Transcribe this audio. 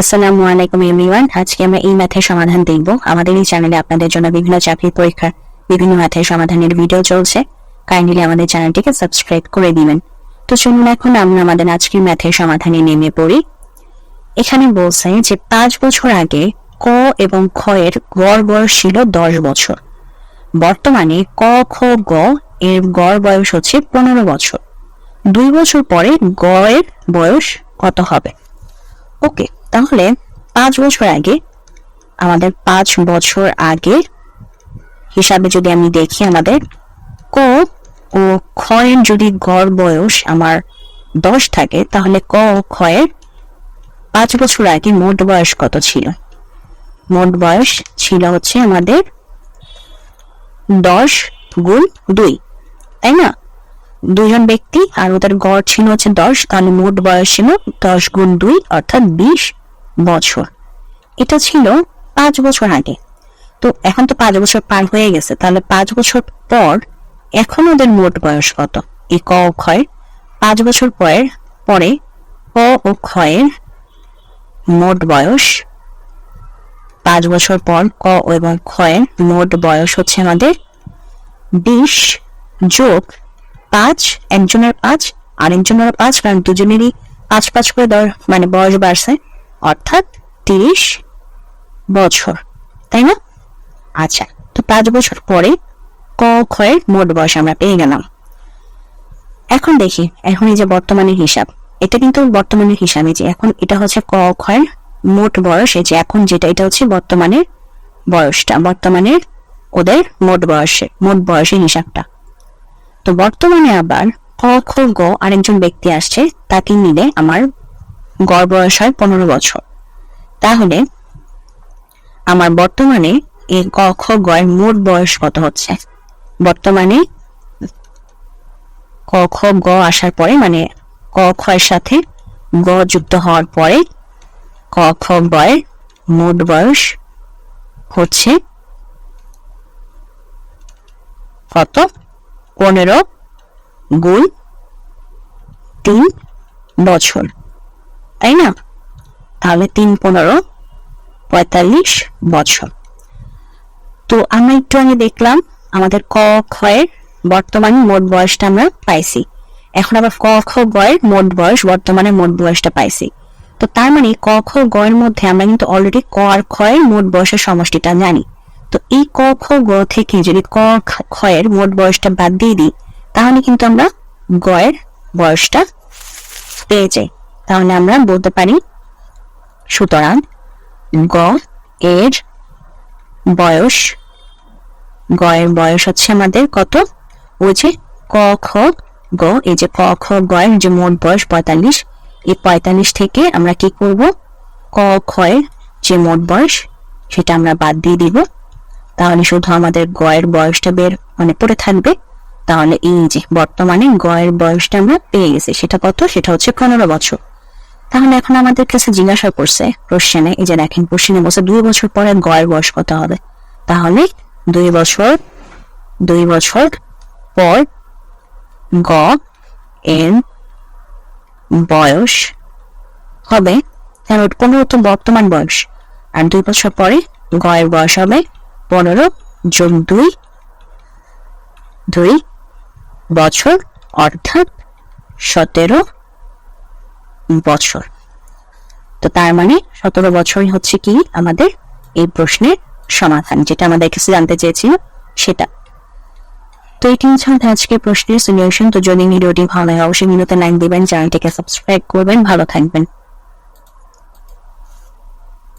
আসসালামু আলাইকুম এভরিওয়ান আজকে আমরা এই ম্যাথের সমাধান দেখব। আমাদের এই চ্যানেলে আপনাদের জন্য বিভিন্ন চাকরির পরীক্ষার বিভিন্ন ম্যাথের সমাধানের ভিডিও চলছে। কাইন্ডলি আমাদের চ্যানেলটিকে সাবস্ক্রাইব করে দিবেন। তো চলুন এখন আমরা আমাদের আজকের ম্যাথের সমাধানে নেমে পড়ি। এখানে বলছে যে পাঁচ বছর আগে ক এবং খ এর গড় বয়স ছিল দশ বছর। বর্তমানে ক, খ, গ এর গড় বয়স হচ্ছে পনেরো বছর। দুই বছর পরে গ এর বয়স কত হবে? ওকে তাহলে পাঁচ বছর আগে, আমাদের পাঁচ বছর আগে হিসাবে যদি আমি দেখি আমাদের ক ও ক্ষয়ের যদি গড় বয়স আমার দশ থাকে, তাহলে ক ও ক্ষয়ের পাঁচ বছর আগে মোট বয়স কত ছিল? মোট বয়স ছিল হচ্ছে আমাদের দশ গুণ দুই, তাই না? দুজন ব্যক্তি আর ওদের গড় ছিল হচ্ছে দশ, তাহলে মোট বয়স ছিল দশ গুণ দুই, অর্থাৎ বিশ বছর। এটা ছিল পাঁচ বছর আগে। তো এখন তো পাঁচ বছর পার হয়ে গেছে, তাহলে পাঁচ বছর পর এখন ওদের মোট বয়স কত? এই ক ও ক্ষয় পাঁচ বছর পরের, পরে ক ও ক্ষয়ের মোট বয়স পাঁচ বছর পর ক এবং ক্ষয়ের মোট বয়স হচ্ছে আমাদের বিশ যোগ পাঁচ, একজনের পাঁচ, আরেকজনের পাঁচ, কারণ দুজনেরই পাঁচ পাঁচ করে দর মানে বয়স বাড়ছে। অর্থাৎ তিরিশ বছর, তাই না? আচ্ছা তো পাঁচ বছর পরে ক ক্ষয়ের মোট বয়স আমরা পেয়ে গেলাম। এখন দেখি, এখন এই যে বর্তমানের হিসাব, এটা কিন্তু বর্তমানের হিসাবে যে এখন এটা হচ্ছে ক ক্ষয়ের মোট বয়স, এই যে এখন যেটা, এটা হচ্ছে বর্তমানের বয়সটা, বর্তমানের ওদের মোট বয়সে, মোট বয়সের হিসাবটা। তো বর্তমানে আবার ক খ গ আরেকজন ব্যক্তি আসছে, তাকে মিলে আমার গড় বয়স হয় পনেরো বছর। তাহলে আমার বর্তমানে এই ক খ গ এর মোট বয়স কত হচ্ছে? বর্তমানে ক খ গ আসার পরে মানে ক খ এর সাথে গ যুক্ত হওয়ার পরে ক খ গ এর মোট বয়স হচ্ছে কত? পনেরো গুণ তিন বছর। তাই না? তাহলে তিন পনেরো পঁয়তাল্লিশ বছর। তো আমরা একটু আগে দেখলাম আমাদের ক ক্ষয়ের বর্তমানে মোট বয়সটা আমরা পাইছি। এখন আবার ক, খ গয়ের মোট বয়স, বর্তমানে মোট বয়সটা পাইছি। তো তার মানে ক, খ গয়ের মধ্যে আমরা কিন্তু অলরেডি ক আর ক্ষয়ের মোট বয়সের সমষ্টিটা জানি। তো এই ক খ গ থেকে যদি ক খ- ক্ষয়ের মোট বয়সটা বাদ দিয়ে দিই, তাহলে কিন্তু আমরা গয়ের বয়সটা পেয়ে যাই। তাহলে আমরা বলতে পারি, সুতরাং গ এর বয়স, গয়ের বয়স হচ্ছে আমাদের কত? ওই যে ক খ গ, এই যে ক খ গয়ের যে মোট বয়স পঁয়তাল্লিশ, এই পঁয়তাল্লিশ থেকে আমরা কি করব? ক ক্ষয়ের যে মোট বয়স, সেটা আমরা বাদ দিয়ে দিব। তাহলে শুধু আমাদের গয়ের বয়সটা বের মানে পড়ে থাকবে? তাহলে এই যে বর্তমানে গয়ের বয়সটা আমরা পেয়ে গেছি, সেটা কত? সেটা হচ্ছে পনেরো বছর। তাহলে এখন আমাদের কাছে জিজ্ঞাসা করছে কোশ্চেনে এই যে দেখেন কোশ্চেনে বলছে দুই বছর পরে গয়ের বয়স কত হবে? তাহলে দুই বছর দুই বছর পর গ এর বয়স হবে কারণ পনেরো তো বর্তমান বয়স, আর দুই বছর পরে গয়ের বয়স হবে পনেরো যোগ দুই দুই বছর, অর্থাৎ সতেরো বছর। তো তার মানে সতেরো বছরই হচ্ছে কি আমাদের এই প্রশ্নের সমাধান, যেটা আমাদের কাছে জানতে চেয়েছিল সেটা। তো এটি হচ্ছে আজকের প্রশ্নের সলিউশন তো যদি ভিডিওটি ভালো হয়, অবশ্যই ভিডিওতে লাইক দিবেন চ্যানেলটিকে সাবস্ক্রাইব করবেন। ভালো থাকবেন।